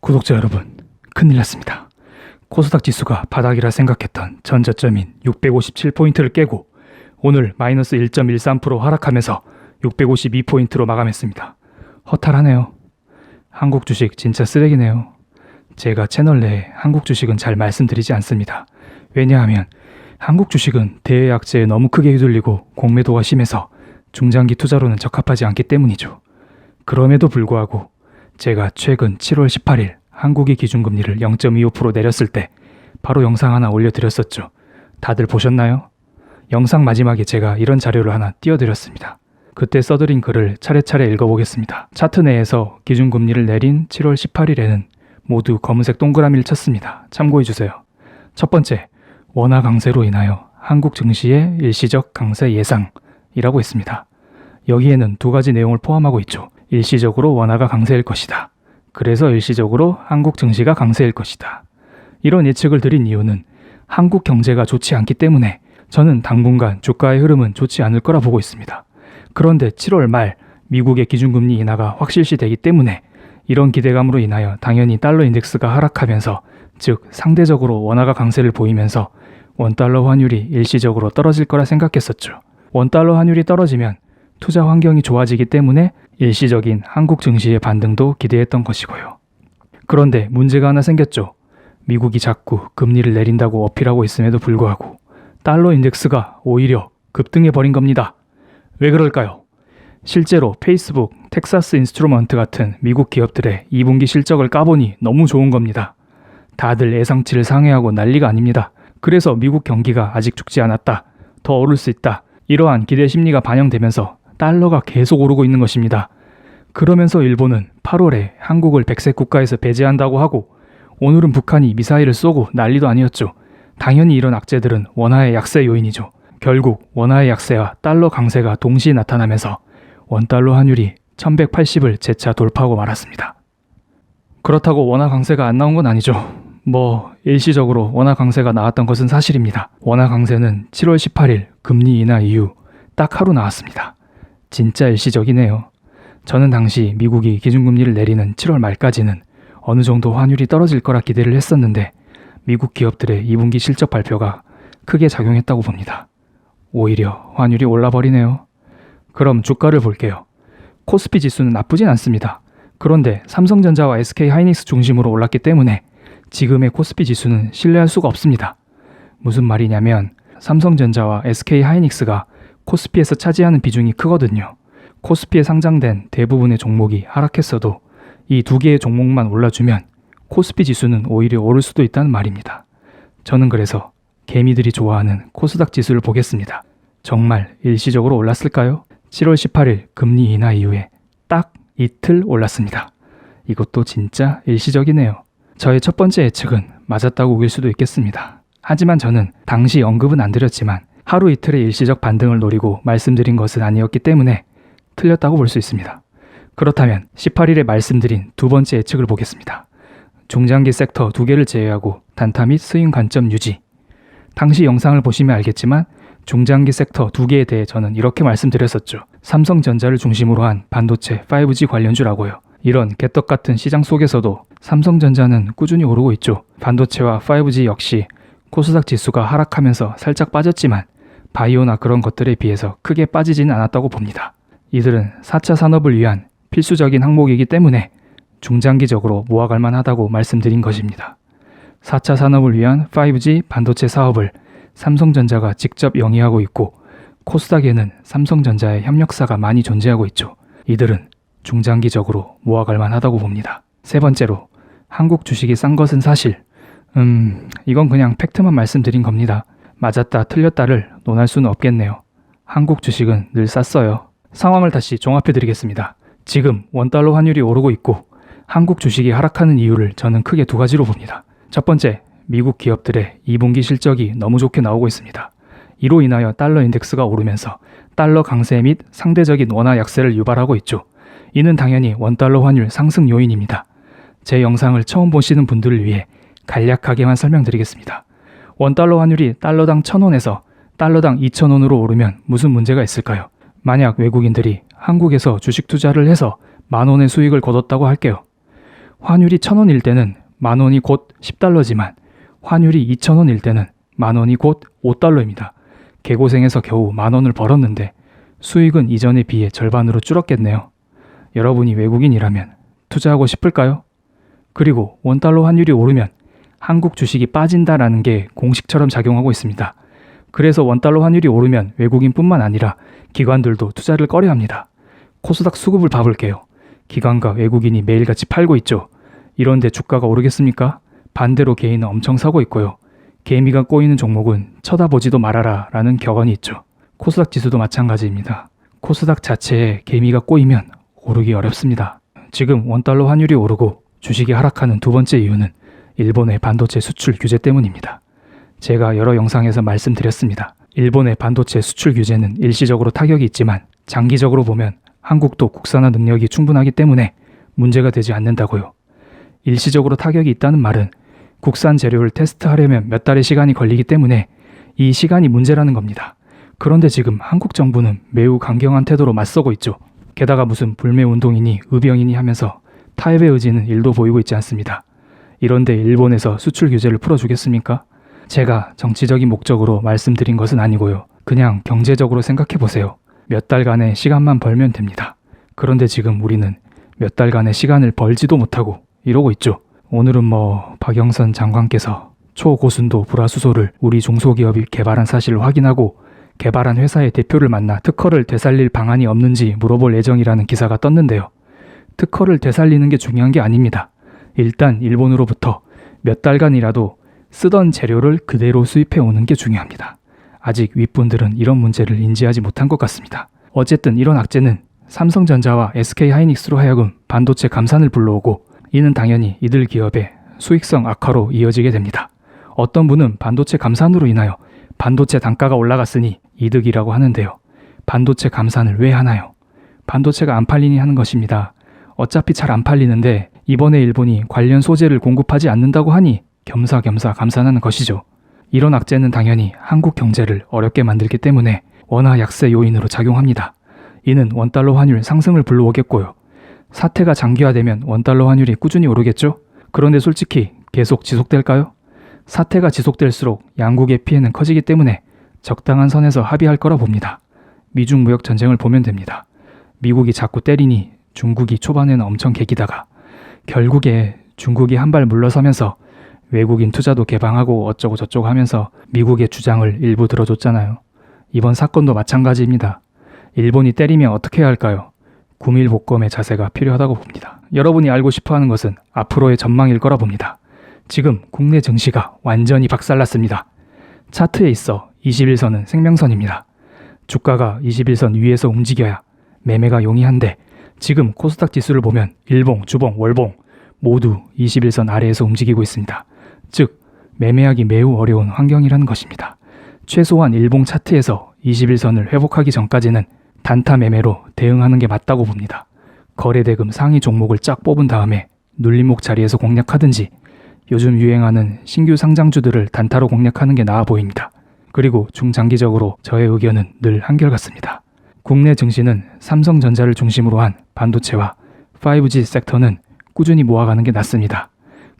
구독자 여러분, 큰일 났습니다. 코스닥 지수가 바닥이라 생각했던 전 저점인 657포인트를 깨고 오늘 마이너스 1.13% 하락하면서 652포인트로 마감했습니다. 허탈하네요. 한국 주식 진짜 쓰레기네요. 제가 채널 내에 한국 주식은 잘 말씀드리지 않습니다. 왜냐하면 한국 주식은 대외 약재에 너무 크게 휘둘리고 공매도가 심해서 중장기 투자로는 적합하지 않기 때문이죠. 그럼에도 불구하고 제가 최근 7월 18일 한국이 기준금리를 0.25% 내렸을 때 바로 영상 하나 올려드렸었죠. 다들 보셨나요? 영상 마지막에 제가 이런 자료를 하나 띄워드렸습니다. 그때 써드린 글을 차례차례 읽어보겠습니다. 차트 내에서 기준금리를 내린 7월 18일에는 모두 검은색 동그라미를 쳤습니다. 참고해주세요. 첫 번째, 원화 강세로 인하여 한국 증시의 일시적 강세 예상이라고 했습니다. 여기에는 두 가지 내용을 포함하고 있죠. 일시적으로 원화가 강세일 것이다. 그래서 일시적으로 한국 증시가 강세일 것이다. 이런 예측을 드린 이유는 한국 경제가 좋지 않기 때문에 저는 당분간 주가의 흐름은 좋지 않을 거라 보고 있습니다. 그런데 7월 말 미국의 기준금리 인하가 확실시 되기 때문에 이런 기대감으로 인하여 당연히 달러 인덱스가 하락하면서 즉 상대적으로 원화가 강세를 보이면서 원달러 환율이 일시적으로 떨어질 거라 생각했었죠. 원달러 환율이 떨어지면 투자 환경이 좋아지기 때문에 일시적인 한국 증시의 반등도 기대했던 것이고요. 그런데 문제가 하나 생겼죠. 미국이 자꾸 금리를 내린다고 어필하고 있음에도 불구하고 달러 인덱스가 오히려 급등해 버린 겁니다. 왜 그럴까요? 실제로 페이스북, 텍사스 인스트루먼트 같은 미국 기업들의 2분기 실적을 까보니 너무 좋은 겁니다. 다들 예상치를 상회하고 난리가 아닙니다. 그래서 미국 경기가 아직 죽지 않았다. 더 오를 수 있다. 이러한 기대 심리가 반영되면서 달러가 계속 오르고 있는 것입니다. 그러면서 일본은 8월에 한국을 백색 국가에서 배제한다고 하고 오늘은 북한이 미사일을 쏘고 난리도 아니었죠. 당연히 이런 악재들은 원화의 약세 요인이죠. 결국 원화의 약세와 달러 강세가 동시에 나타나면서 원달러 환율이 1180을 재차 돌파하고 말았습니다. 그렇다고 원화 강세가 안 나온 건 아니죠. 뭐 일시적으로 원화 강세가 나왔던 것은 사실입니다. 원화 강세는 7월 18일 금리 인하 이후 딱 하루 나왔습니다. 진짜 일시적이네요. 저는 당시 미국이 기준금리를 내리는 7월 말까지는 어느 정도 환율이 떨어질 거라 기대를 했었는데 미국 기업들의 2분기 실적 발표가 크게 작용했다고 봅니다. 오히려 환율이 올라버리네요. 그럼 주가를 볼게요. 코스피 지수는 나쁘진 않습니다. 그런데 삼성전자와 SK 하이닉스 중심으로 올랐기 때문에 지금의 코스피 지수는 신뢰할 수가 없습니다. 무슨 말이냐면 삼성전자와 SK 하이닉스가 코스피에서 차지하는 비중이 크거든요. 코스피에 상장된 대부분의 종목이 하락했어도 이 두 개의 종목만 올라주면 코스피 지수는 오히려 오를 수도 있다는 말입니다. 저는 그래서 개미들이 좋아하는 코스닥 지수를 보겠습니다. 정말 일시적으로 올랐을까요? 7월 18일 금리 인하 이후에 딱 이틀 올랐습니다. 이것도 진짜 일시적이네요. 저의 첫 번째 예측은 맞았다고 우길 수도 있겠습니다. 하지만 저는 당시 언급은 안 드렸지만 하루 이틀의 일시적 반등을 노리고 말씀드린 것은 아니었기 때문에 틀렸다고 볼 수 있습니다. 그렇다면 18일에 말씀드린 두 번째 예측을 보겠습니다. 중장기 섹터 두 개를 제외하고 단타 및 스윙 관점 유지. 당시 영상을 보시면 알겠지만 중장기 섹터 두 개에 대해 저는 이렇게 말씀드렸었죠. 삼성전자를 중심으로 한 반도체 5G 관련주라고요. 이런 개떡 같은 시장 속에서도 삼성전자는 꾸준히 오르고 있죠. 반도체와 5G 역시 코스닥 지수가 하락하면서 살짝 빠졌지만 바이오나 그런 것들에 비해서 크게 빠지지는 않았다고 봅니다. 이들은 4차 산업을 위한 필수적인 항목이기 때문에 중장기적으로 모아갈 만하다고 말씀드린 것입니다. 4차 산업을 위한 5G 반도체 사업을 삼성전자가 직접 영위하고 있고 코스닥에는 삼성전자의 협력사가 많이 존재하고 있죠. 이들은 중장기적으로 모아갈 만하다고 봅니다. 세 번째로 한국 주식이 싼 것은 사실 음 이건 그냥 팩트만 말씀드린 겁니다. 맞았다 틀렸다를 논할 수는 없겠네요. 한국 주식은 늘 쌌어요. 상황을 다시 종합해 드리겠습니다. 지금 원달러 환율이 오르고 있고 한국 주식이 하락하는 이유를 저는 크게 두 가지로 봅니다. 첫 번째, 미국 기업들의 2분기 실적이 너무 좋게 나오고 있습니다. 이로 인하여 달러 인덱스가 오르면서 달러 강세 및 상대적인 원화 약세를 유발하고 있죠. 이는 당연히 원달러 환율 상승 요인입니다. 제 영상을 처음 보시는 분들을 위해 간략하게만 설명드리겠습니다. 원달러 환율이 달러당 1000원에서 달러당 2000원으로 오르면 무슨 문제가 있을까요? 만약 외국인들이 한국에서 주식 투자를 해서 만 원의 수익을 거뒀다고 할게요. 환율이 1000원일 때는 만 원이 곧 10달러지만 환율이 2000원일 때는 만 원이 곧 5달러입니다. 개고생해서 겨우 만 원을 벌었는데 수익은 이전에 비해 절반으로 줄었겠네요. 여러분이 외국인이라면 투자하고 싶을까요? 그리고 원달러 환율이 오르면 한국 주식이 빠진다라는 게 공식처럼 작용하고 있습니다. 그래서 원달러 환율이 오르면 외국인뿐만 아니라 기관들도 투자를 꺼려 합니다. 코스닥 수급을 봐볼게요. 기관과 외국인이 매일같이 팔고 있죠. 이런데 주가가 오르겠습니까? 반대로 개인은 엄청 사고 있고요. 개미가 꼬이는 종목은 쳐다보지도 말아라 라는 격언이 있죠. 코스닥 지수도 마찬가지입니다. 코스닥 자체에 개미가 꼬이면 오르기 어렵습니다. 지금 원달러 환율이 오르고 주식이 하락하는 두 번째 이유는 일본의 반도체 수출 규제 때문입니다. 제가 여러 영상에서 말씀드렸습니다. 일본의 반도체 수출 규제는 일시적으로 타격이 있지만 장기적으로 보면 한국도 국산화 능력이 충분하기 때문에 문제가 되지 않는다고요. 일시적으로 타격이 있다는 말은 국산 재료를 테스트하려면 몇 달의 시간이 걸리기 때문에 이 시간이 문제라는 겁니다. 그런데 지금 한국 정부는 매우 강경한 태도로 맞서고 있죠. 게다가 무슨 불매 운동이니 의병이니 하면서 타협의 의지는 일도 보이고 있지 않습니다. 이런데 일본에서 수출 규제를 풀어주겠습니까? 제가 정치적인 목적으로 말씀드린 것은 아니고요. 그냥 경제적으로 생각해 보세요. 몇 달간의 시간만 벌면 됩니다. 그런데 지금 우리는 몇 달간의 시간을 벌지도 못하고 이러고 있죠. 오늘은 뭐 박영선 장관께서 초고순도 불화수소를 우리 중소기업이 개발한 사실을 확인하고 개발한 회사의 대표를 만나 특허를 되살릴 방안이 없는지 물어볼 예정이라는 기사가 떴는데요. 특허를 되살리는 게 중요한 게 아닙니다. 일단 일본으로부터 몇 달간이라도 쓰던 재료를 그대로 수입해 오는 게 중요합니다. 아직 윗분들은 이런 문제를 인지하지 못한 것 같습니다. 어쨌든 이런 악재는 삼성전자와 SK 하이닉스로 하여금 반도체 감산을 불러오고 이는 당연히 이들 기업의 수익성 악화로 이어지게 됩니다. 어떤 분은 반도체 감산으로 인하여 반도체 단가가 올라갔으니 이득이라고 하는데요. 반도체 감산을 왜 하나요? 반도체가 안 팔리니 하는 것입니다. 어차피 잘 안 팔리는데 이번에 일본이 관련 소재를 공급하지 않는다고 하니 겸사겸사 감산하는 것이죠. 이런 악재는 당연히 한국 경제를 어렵게 만들기 때문에 원화 약세 요인으로 작용합니다. 이는 원달러 환율 상승을 불러오겠고요. 사태가 장기화되면 원달러 환율이 꾸준히 오르겠죠? 그런데 솔직히 계속 지속될까요? 사태가 지속될수록 양국의 피해는 커지기 때문에 적당한 선에서 합의할 거라 봅니다. 미중 무역 전쟁을 보면 됩니다. 미국이 자꾸 때리니 중국이 초반에는 엄청 개기다가 결국에 중국이 한 발 물러서면서 외국인 투자도 개방하고 어쩌고 저쩌고 하면서 미국의 주장을 일부 들어줬잖아요. 이번 사건도 마찬가지입니다. 일본이 때리면 어떻게 해야 할까요? 구밀복검의 자세가 필요하다고 봅니다. 여러분이 알고 싶어 하는 것은 앞으로의 전망일 거라 봅니다. 지금 국내 증시가 완전히 박살났습니다. 차트에 있어 21선은 생명선입니다. 주가가 21선 위에서 움직여야 매매가 용이한데 지금 코스닥 지수를 보면 일봉, 주봉, 월봉 모두 21선 아래에서 움직이고 있습니다. 즉, 매매하기 매우 어려운 환경이라는 것입니다. 최소한 일봉 차트에서 21선을 회복하기 전까지는 단타 매매로 대응하는 게 맞다고 봅니다. 거래대금 상위 종목을 쫙 뽑은 다음에 눌림목 자리에서 공략하든지 요즘 유행하는 신규 상장주들을 단타로 공략하는 게 나아 보입니다. 그리고 중장기적으로 저의 의견은 늘 한결같습니다. 국내 증시는 삼성전자를 중심으로 한 반도체와 5G 섹터는 꾸준히 모아가는 게 낫습니다.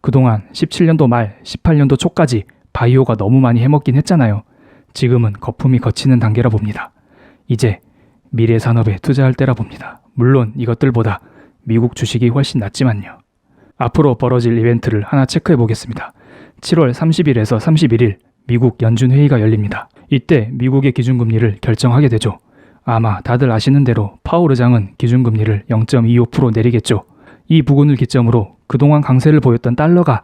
그동안 17년도 말, 18년도 초까지 바이오가 너무 많이 해먹긴 했잖아요. 지금은 거품이 거치는 단계라 봅니다. 이제 미래 산업에 투자할 때라 봅니다. 물론 이것들보다 미국 주식이 훨씬 낫지만요. 앞으로 벌어질 이벤트를 하나 체크해 보겠습니다. 7월 30일에서 31일 미국 연준 회의가 열립니다. 이때 미국의 기준금리를 결정하게 되죠. 아마 다들 아시는 대로 파월 의장은 기준금리를 0.25% 내리겠죠. 이 부분을 기점으로 그동안 강세를 보였던 달러가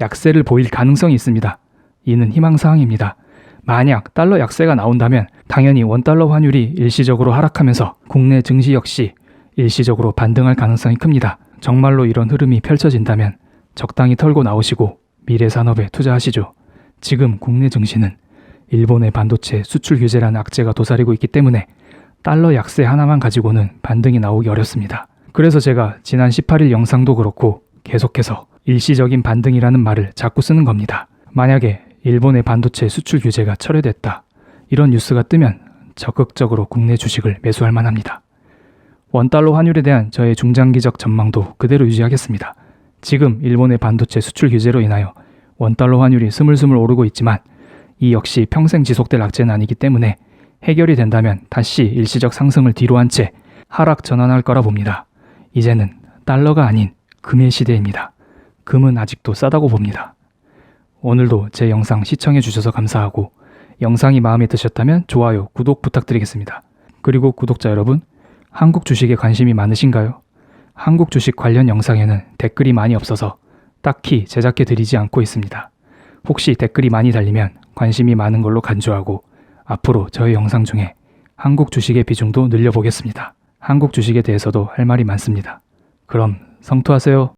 약세를 보일 가능성이 있습니다. 이는 희망사항입니다. 만약 달러 약세가 나온다면 당연히 원달러 환율이 일시적으로 하락하면서 국내 증시 역시 일시적으로 반등할 가능성이 큽니다. 정말로 이런 흐름이 펼쳐진다면 적당히 털고 나오시고 미래 산업에 투자하시죠. 지금 국내 증시는 일본의 반도체 수출 규제라는 악재가 도사리고 있기 때문에 달러 약세 하나만 가지고는 반등이 나오기 어렵습니다. 그래서 제가 지난 18일 영상도 그렇고 계속해서 일시적인 반등이라는 말을 자꾸 쓰는 겁니다. 만약에 일본의 반도체 수출 규제가 철회됐다. 이런 뉴스가 뜨면 적극적으로 국내 주식을 매수할 만합니다. 원달러 환율에 대한 저의 중장기적 전망도 그대로 유지하겠습니다. 지금 일본의 반도체 수출 규제로 인하여 원달러 환율이 스물스물 오르고 있지만 이 역시 평생 지속될 악재는 아니기 때문에 해결이 된다면 다시 일시적 상승을 뒤로 한 채 하락 전환할 거라 봅니다. 이제는 달러가 아닌 금의 시대입니다. 금은 아직도 싸다고 봅니다. 오늘도 제 영상 시청해 주셔서 감사하고 영상이 마음에 드셨다면 좋아요, 구독 부탁드리겠습니다. 그리고 구독자 여러분, 한국 주식에 관심이 많으신가요? 한국 주식 관련 영상에는 댓글이 많이 없어서 딱히 제작해 드리지 않고 있습니다. 혹시 댓글이 많이 달리면 관심이 많은 걸로 간주하고 앞으로 저의 영상 중에 한국 주식의 비중도 늘려보겠습니다. 한국 주식에 대해서도 할 말이 많습니다. 그럼 성투하세요.